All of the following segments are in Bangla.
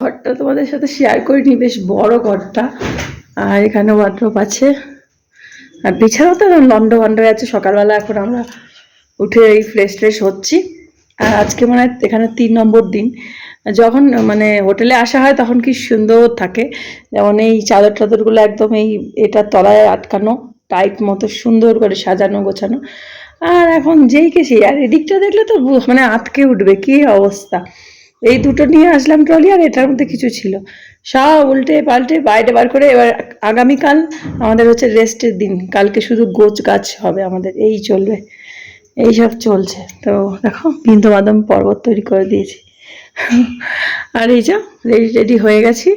ঘরটা তোমাদের সাথে শেয়ার করিনি, বেশ বড় ঘরটা। আর এখানে ওয়ার্ড্রোপ আছে। আর বিছানাও তো লন্ড হয়ে আছে, সকালবেলা এখন আমরা উঠে এই ফ্রেশ ট্রেশ হচ্ছি। আর আজকে মানে এখানে তিন নম্বর দিন। যখন মানে হোটেলে আসা হয় তখন কি সুন্দর থাকে। যেমন এই চাদর টাদরগুলো একদম এই এটা তলায় আটকানো টাইট মতো সুন্দর করে সাজানো, গোছানো। আর এখন যেই কে সেই, আর এদিকটা দেখলে তো মানে আটকে উঠবে, কি অবস্থা। এই দুটো নিয়ে আসলাম ট্রলি আর এটার মধ্যে কিছু ছিল। সব উল্টে পাল্টে বাইরে বার করে এবার আগামীকাল আমাদের হচ্ছে রেস্টের দিন। কালকে শুধু গোছ গাছ হবে আমাদের, এই চলবে। এই সব চলছে। তো দেখো বিন্দু বাদম পর্বত তৈরি করে দিয়েছি। আর এই যা রেডি রেডি হয়ে গেছি।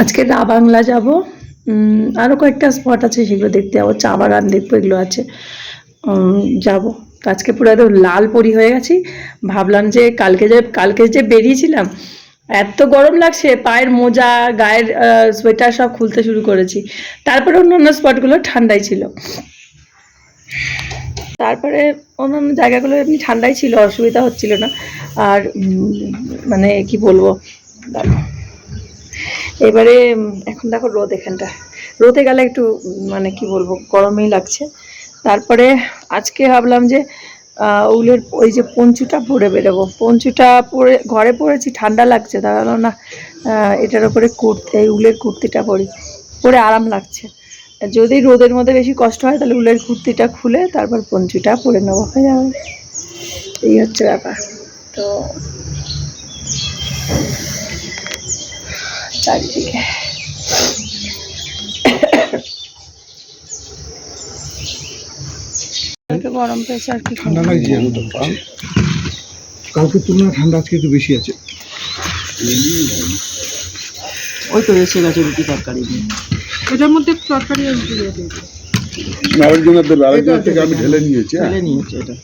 আজকে দা বাংলা যাব। আরও কয়েকটা স্পট আছে সেগুলো দেখতে যাব। চা বাগান দেখব এগুলো আছে। যাব। তো আজকে পুরো একদম লাল পরি হয়ে গেছি। ভাবলাম যে কালকে যে কালকে যে বেরিয়েছিলাম, এত গরম লাগছে, পায়ের মোজা, গায়ের সোয়েটার সব খুলতে শুরু করেছি। তারপরে অন্য অন্য স্পটগুলো ঠান্ডাই ছিল। তারপরে অন্যান্য জায়গাগুলো এমনি ঠান্ডাই ছিল, অসুবিধা হচ্ছিল না। আর মানে কি বলব। এবারে এখন দেখো রোদ এখানটা। রোদে গেলে একটু মানে কি বলব, গরমই লাগছে। তারপরে আজকে ভাবলাম যে উলের ওই যে পঞ্চুটা পরে বেরোবো। পঞ্চুটা পরে, ঘরে পরেছি, ঠান্ডা লাগছে, দাঁড়াল না এটার উপরে কুর্তি, এই উলের কুর্তিটা পরি। পরে আরাম লাগছে। যদি রোদের মধ্যে বেশি কষ্ট হয়, তাহলে উলের কুর্তিটা খুলে তারপর পঞ্চুটা পরে নেব। হয়ে যাবে। এই হচ্ছে ব্যাপার। তো, চারিদিকে। কালকে গরম পেয়েছে আর কি ঠান্ডা লাগছে এখন তো তুলনায় ঠান্ডা আজকে একটু বেশি আছে। ওই তো এসে গেছে রুটি তরকারি এটার মধ্যে তরকারি। আরেকজনের দেবে। আরেকজনের থেকে আমি ঢেলে নিয়েছি হ্যাঁ। নিয়েছে এটা।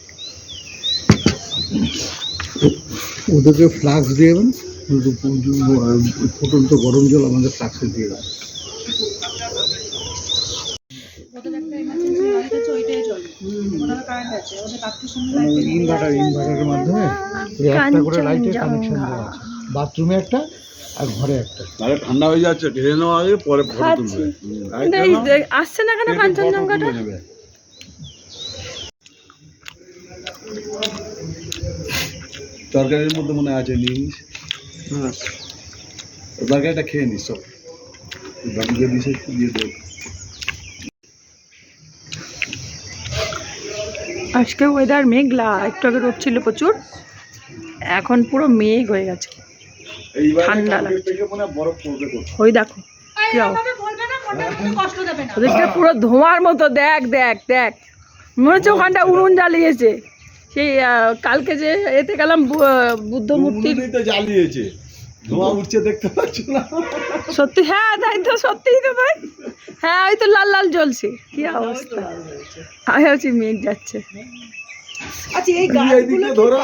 ওদেরকে ফ্লাক্স দিয়ে দেবেন ফুটন্ত গরম জল আমাদের ফ্লাক্সে দিয়ে দেবেন। ইনভার্টার ইনভার্টারের মাধ্যমে ওই একটা করে লাইটের কানেকশন দেওয়া আছে। বাথরুমে একটা আর ঘরে একটা। তাহলে ঠান্ডা হয়ে যাচ্ছে ঢেলে নেওয়া আগে পরে ফটো তুলবে। আসছে না কেন কাঞ্চনজঙ্ঘাটা। তরকারির মধ্যে মনে আছে নিস তরকারিটা খেয়ে নিস সব দিস দিয়ে দেবো আজকে ওয়েদার মেঘলা একটু আগে রোদ ছিল প্রচুর এখন পুরো মেঘ হয়ে গেছে। ঠান্ডা লাগছে। ওই দেখো পুরো ধোঁয়ার মতো দেখ দেখ দেখ। মনে হচ্ছে ওখানটা উনুন জ্বালিয়েছে। সেই কালকে যে এতে গেলাম বু- বুদ্ধ মূর্তির জ্বালিয়েছে। ধোঁয়া উঠছে দেখতে পাচ্ছ না? সত্যি হ্যাঁ তাই তো সত্যিই তো তাই। হ্যাঁ ওই তো লাল লাল জ্বলছে। কি অবস্থা। আমি হচ্ছে মেঘ যাচ্ছে। আচ্ছা এই দিকে ধরো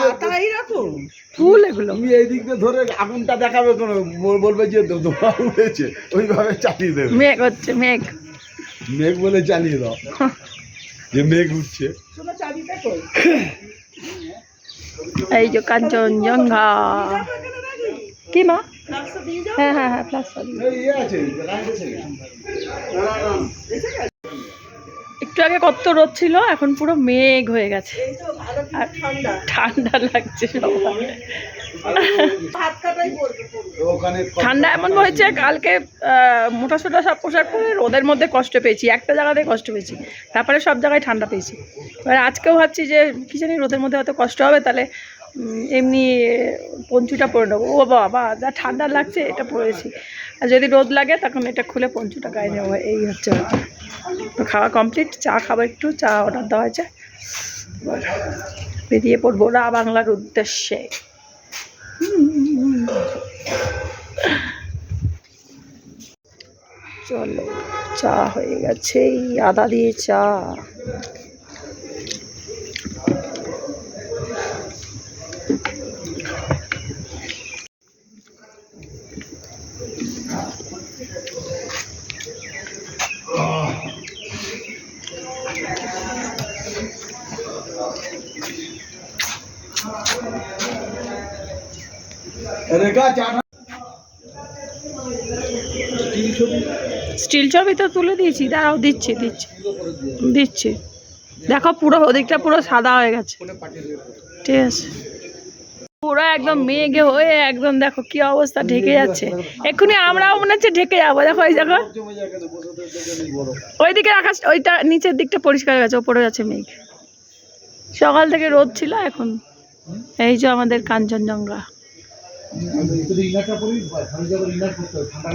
ফুল এগুলো। তুমি এই দিক দিয়ে ধরে আগুনটা দেখাবে কোনো বলবে যে ধোঁয়া উঠেছে। ওইভাবে চালিয়ে দেবে। মেঘ হচ্ছে মেঘ। মেঘ বলে চালিয়ে দাও। যে মেঘ উঠছে। এই যে কাঞ্চনজঙ্ঘা কি মা? হ্যাঁ হ্যাঁ হ্যাঁ প্লাস এই আছে লাইট আছে একটু আগে কত রোদ ছিল এখন পুরো মেঘ হয়ে গেছে। আর ঠান্ডা। লাগছে ঠান্ডা এমন হয়েছে কালকে আহ, মোটা সোটা সব পোশাক পরে রোদের মধ্যে কষ্ট পেয়েছি। একটা জায়গাতে কষ্ট পেয়েছি। তারপরে সব জায়গায় ঠান্ডা পেয়েছি। এবার আজকেও ভাবছি যে কী জানি রোদের মধ্যে হয়তো কষ্ট হবে তাহলে এমনি পঞ্চুটা পরে নেব। ও বাবা, যা ঠান্ডা লাগছে এটা পরেছি। আর যদি রোদ লাগে তখন এটা খুলে পঞ্চুটা গায়ে নেব। এই হচ্ছে তো খাওয়া কমপ্লিট, চা খাব একটু, চা অর্ডার দেওয়া হয়েছে। বেরিয়ে পড়ব রা বাংলার উদ্দেশ্যে। চলো, চা হয়ে গেছে। এই আদা দিয়ে চা। স্টিল ছবি? তো তুলে দিয়েছি দাঁড়াও দিচ্ছি দিচ্ছি দিচ্ছি। দেখো পুরো ওদিকটা পুরো সাদা হয়ে গেছে। ঠিক আছে। পুরো একদম মেঘে হয়ে একদম দেখো কি অবস্থা ঢেকে যাচ্ছে। এক্ষুনি আমরাও মনে হচ্ছে ঢেকে যাব দেখো এই দেখো। ওইদিকে আকাশ ওইটা নিচের দিকটা পরিষ্কার হয়ে গেছে ওপরে আছে মেঘ। সকাল থেকে রোদ ছিল এখন। এই যে আমাদের কাঞ্চনজঙ্ঘা। ইনারটা যাবার ইনার করতে হবে ঠান্ডা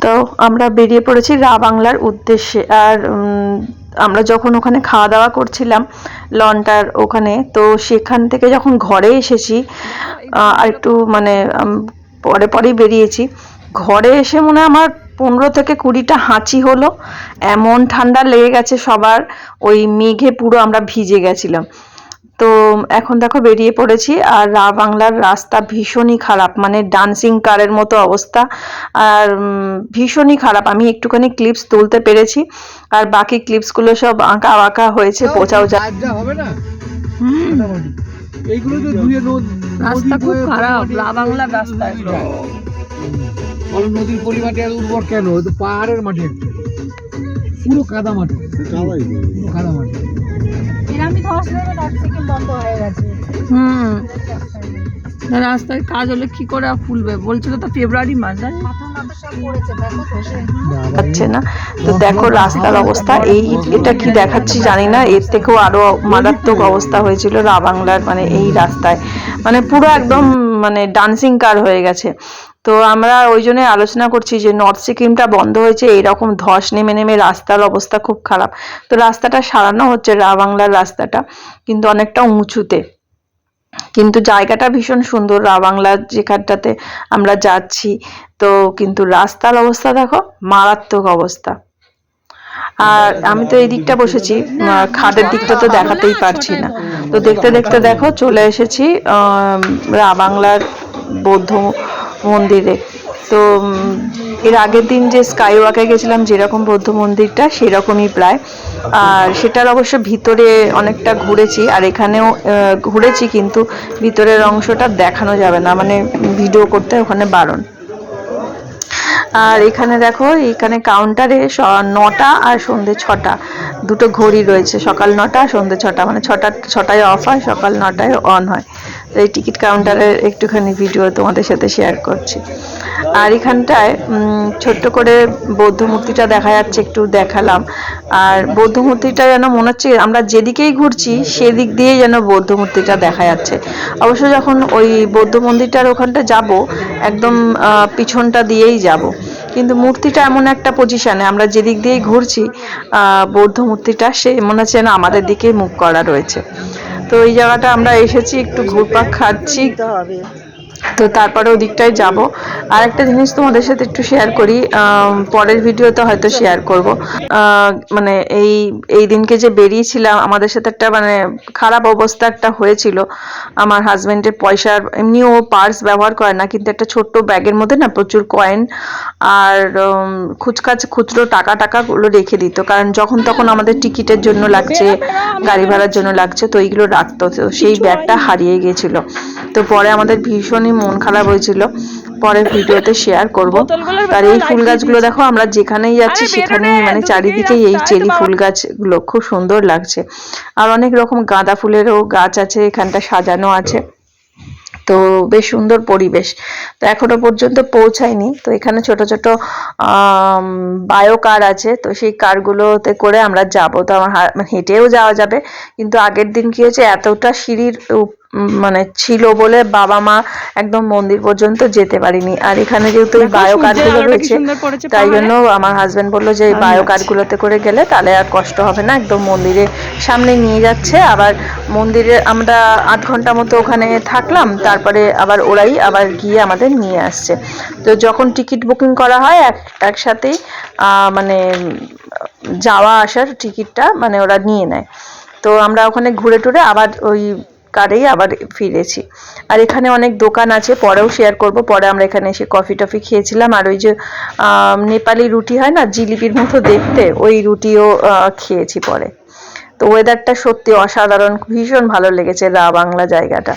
তো আমরা বেরিয়ে পড়েছি রা বাংলার উদ্দেশ্যে। আর আমরা যখন ওখানে খাওয়া দাওয়া করছিলাম লনটার ওখানে তো সেখান থেকে যখন ঘরে এসেছি আর একটু মানে পরে পরেই বেরিয়েছি ঘরে এসে মনে হয় আমার পনেরো থেকে কুড়িটা হাঁচি হলো। এমন ঠান্ডা লেগে গেছে সবার ওই মেঘে পুরো আমরা ভিজে গেছিলাম। তো এখন দেখো বেরিয়ে পড়েছি আর রা বাংলার রাস্তা ভীষণই খারাপ মানে ডান্সিং কারের মতো অবস্থা। আর ভীষণই খারাপ আমি একটুখানি ক্লিপস তুলতে পেরেছি। আর বাকি ক্লিপসগুলো সব আঁকা আঁকা হয়েছে পোচাও যা হবে না? এইগুলো তো রাস্তা খুব খারাপ রা বাংলার রাস্তা বলো নদীর পরিমাটি আর উর্বর কেন? ওই তো পাহাড়ের মাটি একটা পুরো কাদা মাটি পুরো কাদা মাটি হুম। রাস্তায় কাজ হলে কি করে ফুলবে? বলছিল তো ফেব্রুয়ারি মাস জানি? পাচ্ছে না। তো দেখো রাস্তার অবস্থা। এই এটা কি দেখাচ্ছি জানি না। এর থেকেও আরও মারাত্মক অবস্থা হয়েছিল রা বাংলার মানে এই রাস্তায়। মানে পুরো একদম মানে ডান্সিং কার হয়ে গেছে। তো আমরা ওই জন্যই আলোচনা করছি যে নর্থ সিকিমটা বন্ধ হয়েছে, এইরকম ধস নেমে নেমে রাস্তার অবস্থা খুব খারাপ। তো রাস্তাটা সারানো হচ্ছে, রা বাংলার রাস্তাটা, কিন্তু অনেকটা উঁচুতে। কিন্তু জায়গাটা ভীষণ সুন্দর, রা বাংলার যেখানটাতে আমরা যাচ্ছি। তো কিন্তু রাস্তার অবস্থা দেখো, মারাত্মক অবস্থা। আর আমি তো এই দিকটা বসেছি খাদের দিকটা তো দেখাতেই পারছি না। তো দেখতে দেখতে দেখো, চলে এসেছি বাংলার বৌদ্ধ মন্দিরে। তো এর আগের দিন যে স্কাই ওয়াকে গেছিলাম, যেরকম বৌদ্ধ মন্দিরটা, সেরকমই প্রায়। আর সেটার অবশ্য ভিতরে অনেকটা ঘুরেছি, আর এখানেও ঘুরেছি, কিন্তু ভিতরের অংশটা দেখানো যাবে না মানে ভিডিও করতে ওখানে বারণ। আর এখানে দেখো, এখানে কাউন্টারে নটা আর সন্ধে ছটা। দুটো ঘড়ি রয়েছে, সকাল নটা, সন্ধে ছটা। মানে ছটা, ছটায় অফ হয়, সকাল নটায় অন হয়। তো এই টিকিট কাউন্টারের একটুখানি ভিডিও তোমাদের সাথে শেয়ার করছি। আর এখানটায় ছোট্ট করে বৌদ্ধ মূর্তিটা দেখা যাচ্ছে, একটু দেখালাম। আর বৌদ্ধ মূর্তিটা যেন মনে হচ্ছে, আমরা যেদিকেই ঘুরছি, সেদিক দিয়েই যেন বৌদ্ধ মূর্তিটা দেখা যাচ্ছে। অবশ্য যখন ওই বৌদ্ধ মন্দিরটার ওখানটা যাব একদম পিছনটা দিয়েই যাব। কিন্তু মূর্তিটা এমন একটা পজিশনে আমরা যেদিক দিয়েই ঘুরছি বৌদ্ধ মূর্তিটা সে মনে হচ্ছে না আমাদের দিকে মুখ করা রয়েছে। তো এই জায়গাটা আমরা এসেছি, একটু ঘুরপাক খাচ্ছি। তো তারপরে ওদিকটায় যাব। আর একটা জিনিস তোমাদের সাথে একটু শেয়ার করি পরের ভিডিওতে হয়তো শেয়ার করব। মানে এই এই দিনকে যে বেরিয়েছিলাম আমাদের সাথে একটা মানে খারাপ অবস্থা একটা হয়েছিল। আমার হাজবেন্ডের পয়সার এমনি ও পার্স ব্যবহার করে না কিন্তু একটা ছোট্ট ব্যাগের মধ্যে না প্রচুর কয়েন আর খুচকাচ খুচরো টাকা টাকাগুলো রেখে দিত। কারণ যখন তখন আমাদের টিকিটের জন্য লাগছে গাড়ি ভাড়ার জন্য লাগছে তো এইগুলো রাখতো। তো সেই ব্যাগটা হারিয়ে গিয়েছিল তো পরে আমাদের ভীষণই মন খারাপ হয়েছিল। পরের ভিডিওতে শেয়ার করব। আর এই ফুল গাছগুলো দেখো আমরা যেখানেই যাচ্ছি সেখানেই মানে চারিদিকেই এই চেরি ফুল গাছগুলো খুব সুন্দর লাগছে। আর অনেক রকম গাঁদা ফুলেরও গাছ আছে এখানটা সাজানো আছে। তো বেশ সুন্দর পরিবেশ। তো এখনও পর্যন্ত পৌঁছায়নি। তো এখানে ছোট ছোট বায়ো কার আছে। তো সেই কারগুলোতে করে আমরা যাব। তো আমার মানে হেঁটেও যাওয়া যাবে। কিন্তু আগের দিন কি হয়েছে এতটা সিঁড়ির মানে ছিল বলে বাবা মা একদম মন্দির পর্যন্ত যেতে পারিনি। আর এখানে যেহেতু এই বায়ো কারগুলো রয়েছে তাই জন্য আমার হাজবেন্ড বলল যে এই বায়ো কারগুলোতে করে গেলে তাহলে আর কষ্ট হবে না একদম মন্দিরের সামনে নিয়ে যাচ্ছে। আবার মন্দিরে আমরা আধ ঘণ্টা মতো ওখানে থাকলাম তারপরে আবার ওরাই আবার গিয়ে আমাদের নিয়ে আসছে। তো যখন টিকিট বুকিং করা হয় এক একসাথেই মানে যাওয়া আসার টিকিটটা মানে ওরা নিয়ে নেয়। তো আমরা ওখানে ঘুরে টুরে আবার ওই কারেই আবার ফিরেছি। আর এখানে অনেক দোকান আছে, পরেও শেয়ার করব। পরে আমরা এখানে এসে কফি টফি খেয়েছিলাম। আর ওই যে নেপালি রুটি হয় না, জিলিপির মতো দেখতে, ওই রুটিও খেয়েছি পরে। তো ওয়েদারটা সত্যি অসাধারণ, ভীষণ ভালো লেগেছে, রা বাংলা জায়গাটা।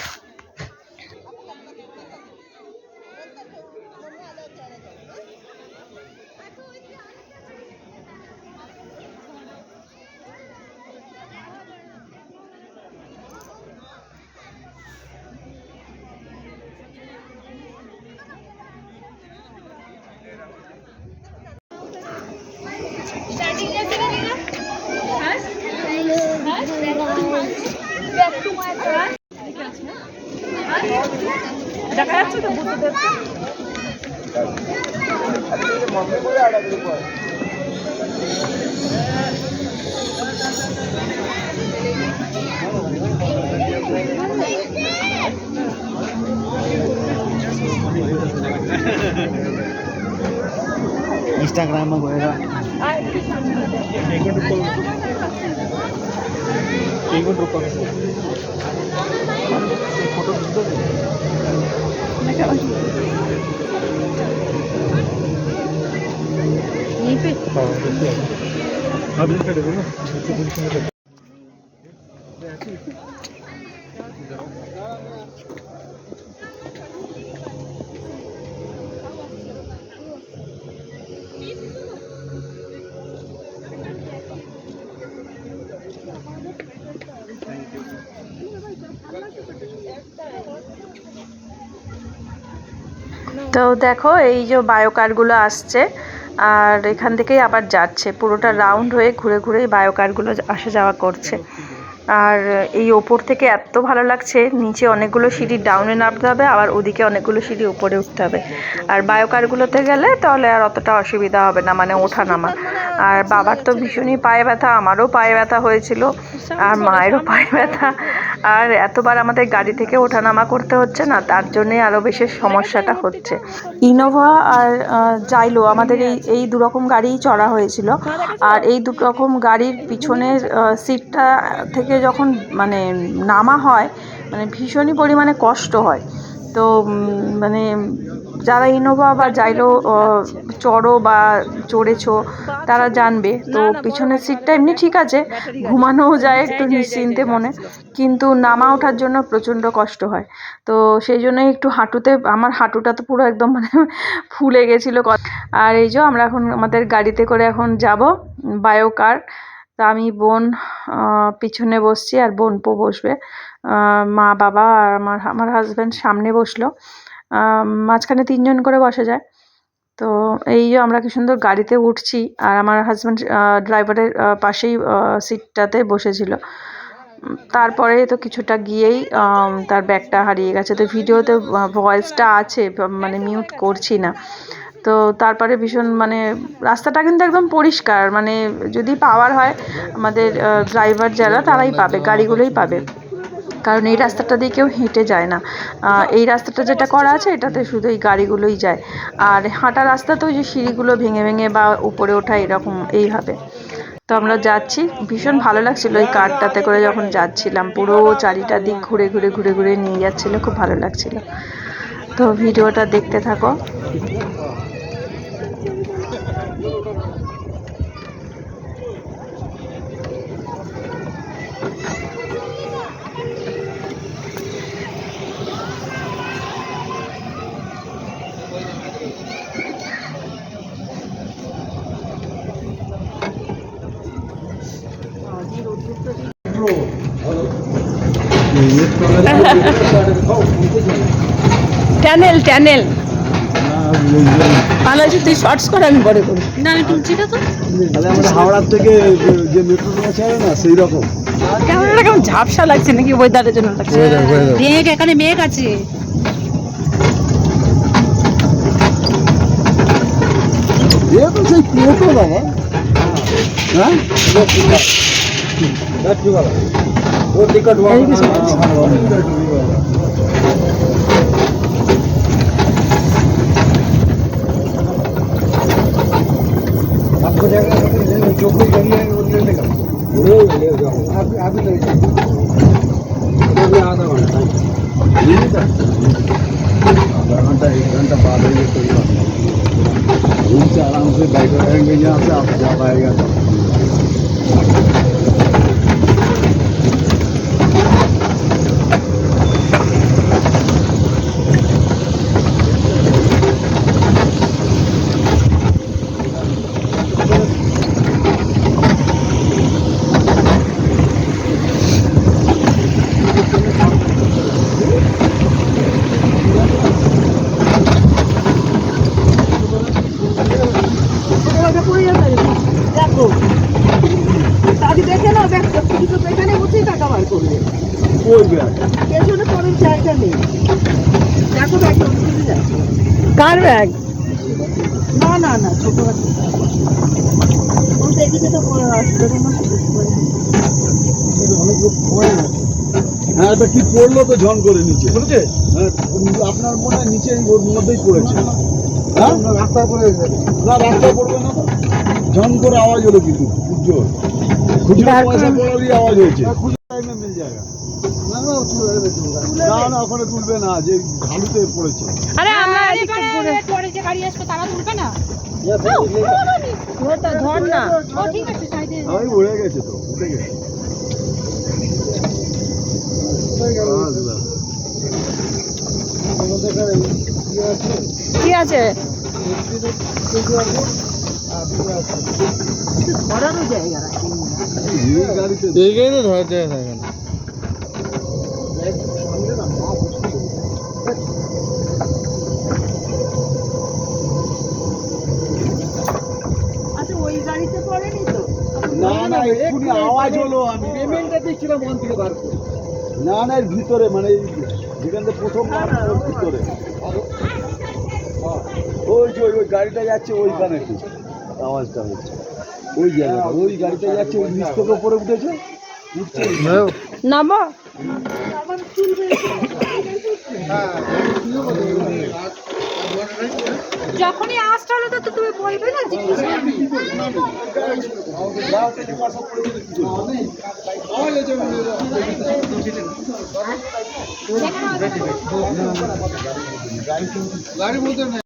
इंस्टाग्राम में गएर তো দেখো, এই যে বায়োকারগুলো আসছে, আর এখান থেকেই আবার যাচ্ছে। পুরোটা রাউন্ড হয়ে ঘুরে ঘুরেই বায়োকারগুলো আসা যাওয়া করছে। আর এই ওপর থেকে এত ভালো লাগছে, নিচে অনেকগুলো সিঁড়ি ডাউনে নামতে হবে, আবার ওদিকে অনেকগুলো সিঁড়ি উপরে উঠতে হবে। আর বায়োকারগুলোতে গেলে তাহলে আর অতটা অসুবিধা হবে না মানে ওঠা নামা। আর বাবার তো ভীষণই পায়ে ব্যথা, আমারও পায়ে ব্যথা হয়েছিল, আর মায়েরও পায়ে ব্যথা। আর এতবার আমাদের গাড়ি থেকে ওঠানামা করতে হচ্ছে না, তার জন্যে আরও বেশি সমস্যাটা হচ্ছে। ইনোভা আর জাইলো আমাদের এই এই দুরকম গাড়িই চড়া হয়েছিল। আর এই দু রকম গাড়ির পিছনের সিটটা থেকে যখন মানে নামা হয় মানে ভীষণই পরিমাণে কষ্ট হয়। তো মানে যারা ইনোভা বা জাইলো চড়ো বা চড়েছো, তারা জানবে। তো, পিছনের সিটটা এমনি ঠিক আছে, ঘুমানোও যায় একটু নিশ্চিন্তে মনে, কিন্তু নামা ওঠার জন্য প্রচণ্ড কষ্ট হয়। তো, সেই জন্যই একটু হাঁটুতে, আমার হাঁটুটা তো পুরো একদম মানে ফুলে গেছিল। আর এই যে, আমরা এখন আমাদের গাড়িতে করে এখন যাব বায়ো কার তা আমি বোন পিছনে বসছি আর বোনপো বসবে। মা, বাবা আর আমার আমার হাজব্যান্ড সামনে বসল। মাঝখানে তিনজন করে বসা যায়। তো এই যে আমরা কি সুন্দর গাড়িতে উঠছি আর আমার হাজব্যান্ড ড্রাইভারের পাশেই সিটটাতে বসেছিল। তারপরে তো কিছুটা গিয়েই তার ব্যাগটা হারিয়ে গেছে। তো ভিডিওতে ভয়েসটা আছে মানে মিউট করছি না। তো তারপরে ভীষণ মানে রাস্তাটা কিন্তু একদম পরিষ্কার মানে যদি পাওয়ার হয়, আমাদের ড্রাইভার যারা তারাই পাবে, গাড়িগুলোই পাবে। কারণ এই রাস্তাটা দিয়ে কেউ হেঁটে যায় না। এই রাস্তাটা যেটা করা আছে, এটাতে শুধু এই গাড়িগুলোই যায়। আর হাঁটা রাস্তা তো ওই যে সিঁড়িগুলো ভেঙে ভেঙে বা উপরে ওঠা এরকম এইভাবে। তো আমরা যাচ্ছি, ভীষণ ভালো লাগছিল ওই কারটাতে করে যখন যাচ্ছিলাম। পুরো চারিটা দিক ঘুরে ঘুরে ঘুরে ঘুরে নিয়ে যাচ্ছিল, খুব ভালো লাগছিল। তো ভিডিওটা দেখতে থাকো। ট্যানেল ট্যানেল পালায় শর্টস করে আমি পরে করি না আমি তুলছিটা তো। আমাদের হাওড়ার থেকে সেই রকম। ক্যামেরাটা কেমন ঝাপসা লাগছে নাকি ওয়েদারের জন্য? মেঘ এখানে মেঘ আছে। এ তো হ্যাঁ? হ্যাঁ? ওর টিকট जो कोई गाड़ी है वो ले लेगा। ले ले आप आप ही ले जाओ अभी आधा घंटा नहीं सर। आधा घंटा एक घंटा बाद आइए कोई बात नहीं। रूम से आराम से बैठे रहेंगे यहाँ से आप जा पाएगा পড়ে না হ্যাঁ এটা কি পড়ল তো ঝন করে নিচে বুঝেছে হ্যাঁ আপনার মনে হয় নিচে ওর মধ্যেই পড়েছে হ্যাঁ রাস্তায় পড়ে না রাস্তায় পড়বে না তো ঝন করে আওয়াজ হলো কিন্তু খুব জোর খুচরো পয়সা পড়ারই আওয়াজ হয়েছে মিল জায়গা না না ওখানে তুলবে না যে ঢালুতে পড়েছে আরে আমরা পরে যে গাড়ি আসবে তারা তুলবে না ধর না ঠিক আছে আমি উড়ে গেছে তো উঠে গেছে আচ্ছা। কি আছে? ধরারও জায়গা রাখেনি এই গাড়িতে এইখানে তো ধরার জায়গা থাকে না আচ্ছা ওই গাড়িতে পড়েনি তো? না না এক্ষুনি আওয়াজ হলো আমি। পেমেন্টটা দিচ্ছিলাম মন থেকে বার করে। না না এর ভিতরে মানে যেখান থেকে প্রথম ভিতরে। ওই গাড়িটা যাচ্ছে ওইখানে। আওয়াজটা হচ্ছে। ওই জায়গাটা ওই গাড়িটা যাচ্ছে ওই নিচ থেকে উপরে উঠেছে। উঠছে। নামো। যখনই আসতে হলো তো তুমি বলবে না যে গাড়ির মধ্যে